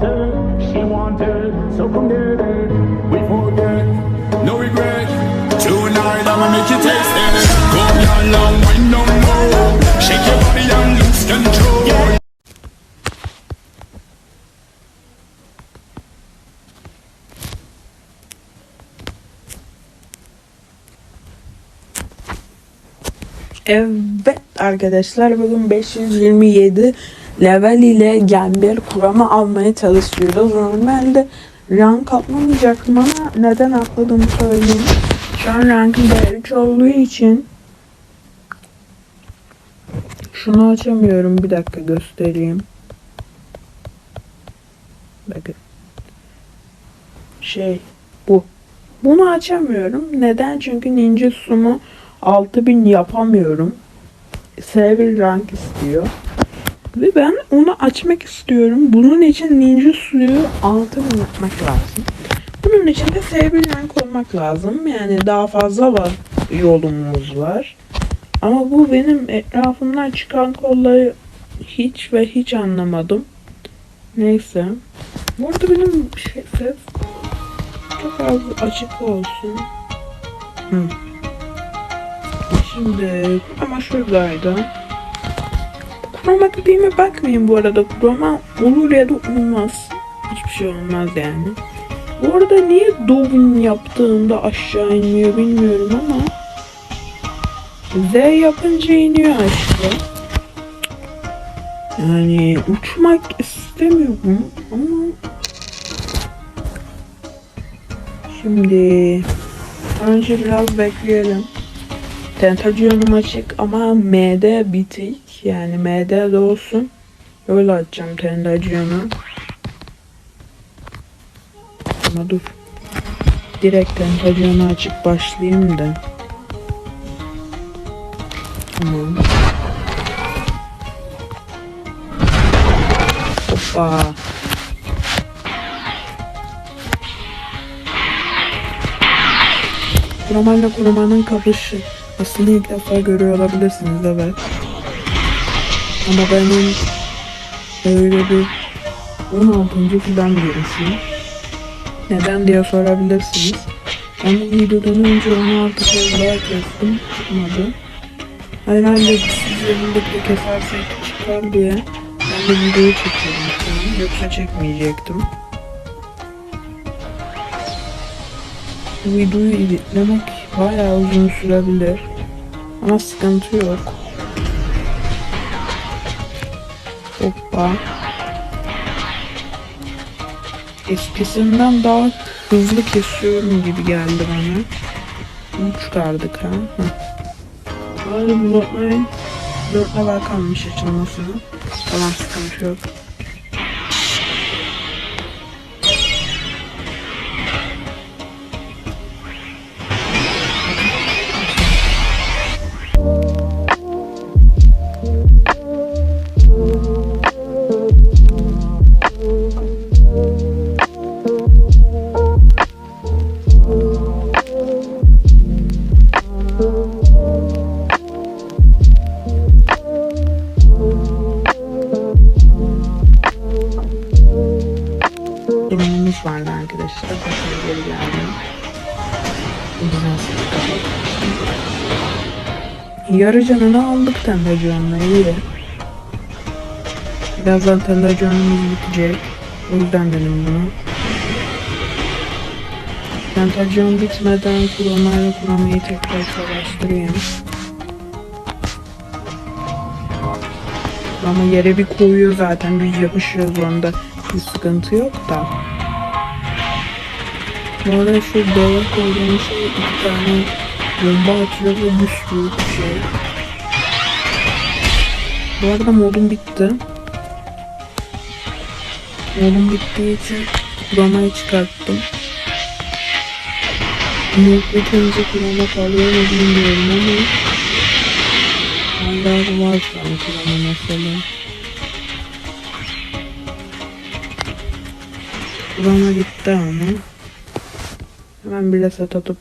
wanted, she wanted, so come get it. We forget, no regret. Tonight I'ma make you taste it. Come down long, wind down low. Shake your body and lose control. Evet arkadaşlar bugün 527 level ile Gember kurama almaya çalışıyoruz. Normalde rank atlamayacaktım ama neden atladığımı söyleyeyim. Şu an rankım B3 olduğu için şunu açamıyorum. Bir dakika göstereyim. Bakın. Şey bu. Bunu açamıyorum. Neden? Çünkü ninja sumu 6000 yapamıyorum. S1 rank istiyor. Ve ben onu açmak istiyorum. Bunun için ninja suyu 6000 yapmak lazım. Bunun için de S1 rank olmak lazım. Yani daha fazla var yolumuz var. Ama bu benim etrafımdan çıkan kolları hiç ve hiç anlamadım. Neyse. Bu arada benim şey, ses çok az açık olsun. Hı. Şimdi ama şuradaydı. Kurama dediğime bakmayın bu arada. Kurama olur ya da olmaz. Hiçbir şey olmaz yani. Bu arada niye Dovin yaptığında aşağı iniyor bilmiyorum ama Z yapınca iniyor aşağı. Yani uçmak istemiyorum ama şimdi önce biraz bekleyelim. Tentasyonum açık ama M'de bitik. Yani M'de de olsun. Öyle açacağım tentasyonu. Ama dur. Direkt tentasyonu açıp başlayayım da. Tamam. Hoppa. Kuramayla kuramanın kapışı. Aslında ilk defa görüyor olabilirsiniz evet. Ama benim öyle bir 16. falan görüşüm. Neden diye sorabilirsiniz. Ben videodan önce 16 kez daha kestim. Çıkmadı. Herhalde sizle birlikte kesersek çıkar diye ben de videoyu an. Yoksa çekmeyecektim. Videoyu editlemek bayağı uzun sürebilir. Ama sıkıntı yok. Hoppa. Eskisinden daha hızlı kesiyorum gibi geldi bana. Bunu çıkardık ha. Böyle bloklayın. Dört level kalmış açılmasına. Tamam sıkıntı yok. Güzel Yarı canını aldık tendasyonla iyi. Birazdan tendasyonumuz bitecek. O yüzden dedim bunu. Tentasyon bitmeden kuromayla kuramayı tekrar savaştırayım. Ama yere bir koyuyor zaten düz yapışıyoruz onda. Bir sıkıntı yok da. Arada şu dava koyduğum şey iki tane bomba atıyor ve bir sürü bir şey. Bu arada modum bitti. Modum bittiği için kuramayı çıkarttım. Mod bitince kurama kalıyor mu bilmiyorum ama Hala var şu an kurama mesela. Kurama gitti ama. Hemen bir reset atıp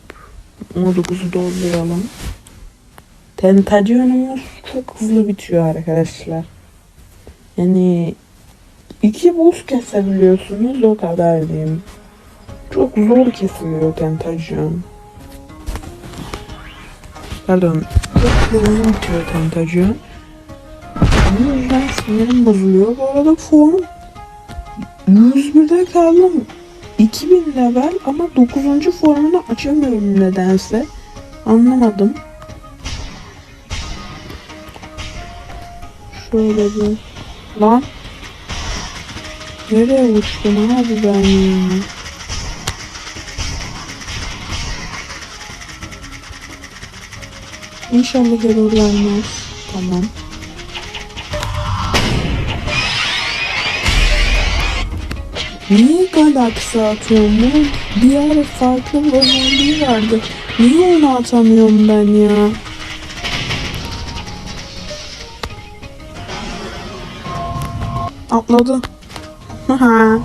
19'u dolduralım. Tentasyonumuz çok hızlı bitiyor arkadaşlar. Yani iki boss kesebiliyorsunuz o kadar diyeyim. Çok zor kesiliyor Tentacion. Pardon. Çok hızlı bitiyor Tentacion. Bu yüzden sinirim bozuluyor. Bu arada form 101'de kaldım. 2000 level ama 9. formunu açamıyorum nedense. Anlamadım. Şöyle bir... Lan! Nereye uçtum abi ben ya? İnşallah error vermez. Tamam. Niye Galaxy atıyorum? Bunun bir ara farklı bir özelliği vardı. Niye onu atamıyorum ben ya? Atladı. Haha.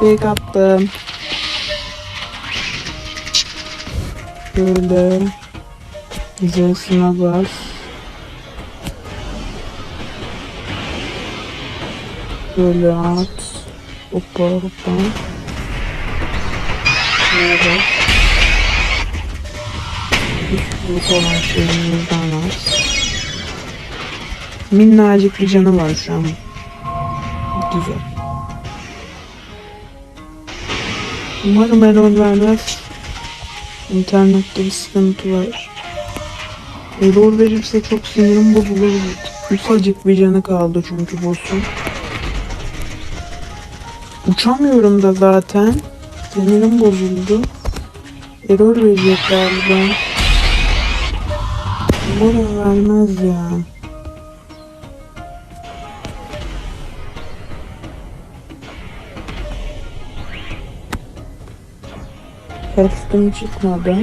Tek attım. Böyle. Z'sine bas. Böyle at. Hoppa hoppa. Böyle. Bu olan şeyimizden az. Minnacık bir canı var şu an. Güzel. Umarım error vermez. İnternette bir sıkıntı var. Error verirse çok sinirim bozulur. Ufacık bir canı kaldı çünkü boss'un. Uçamıyorum da zaten. Sinirim bozuldu. Error verecek galiba. Umarım vermez ya. Testim çıkmadı.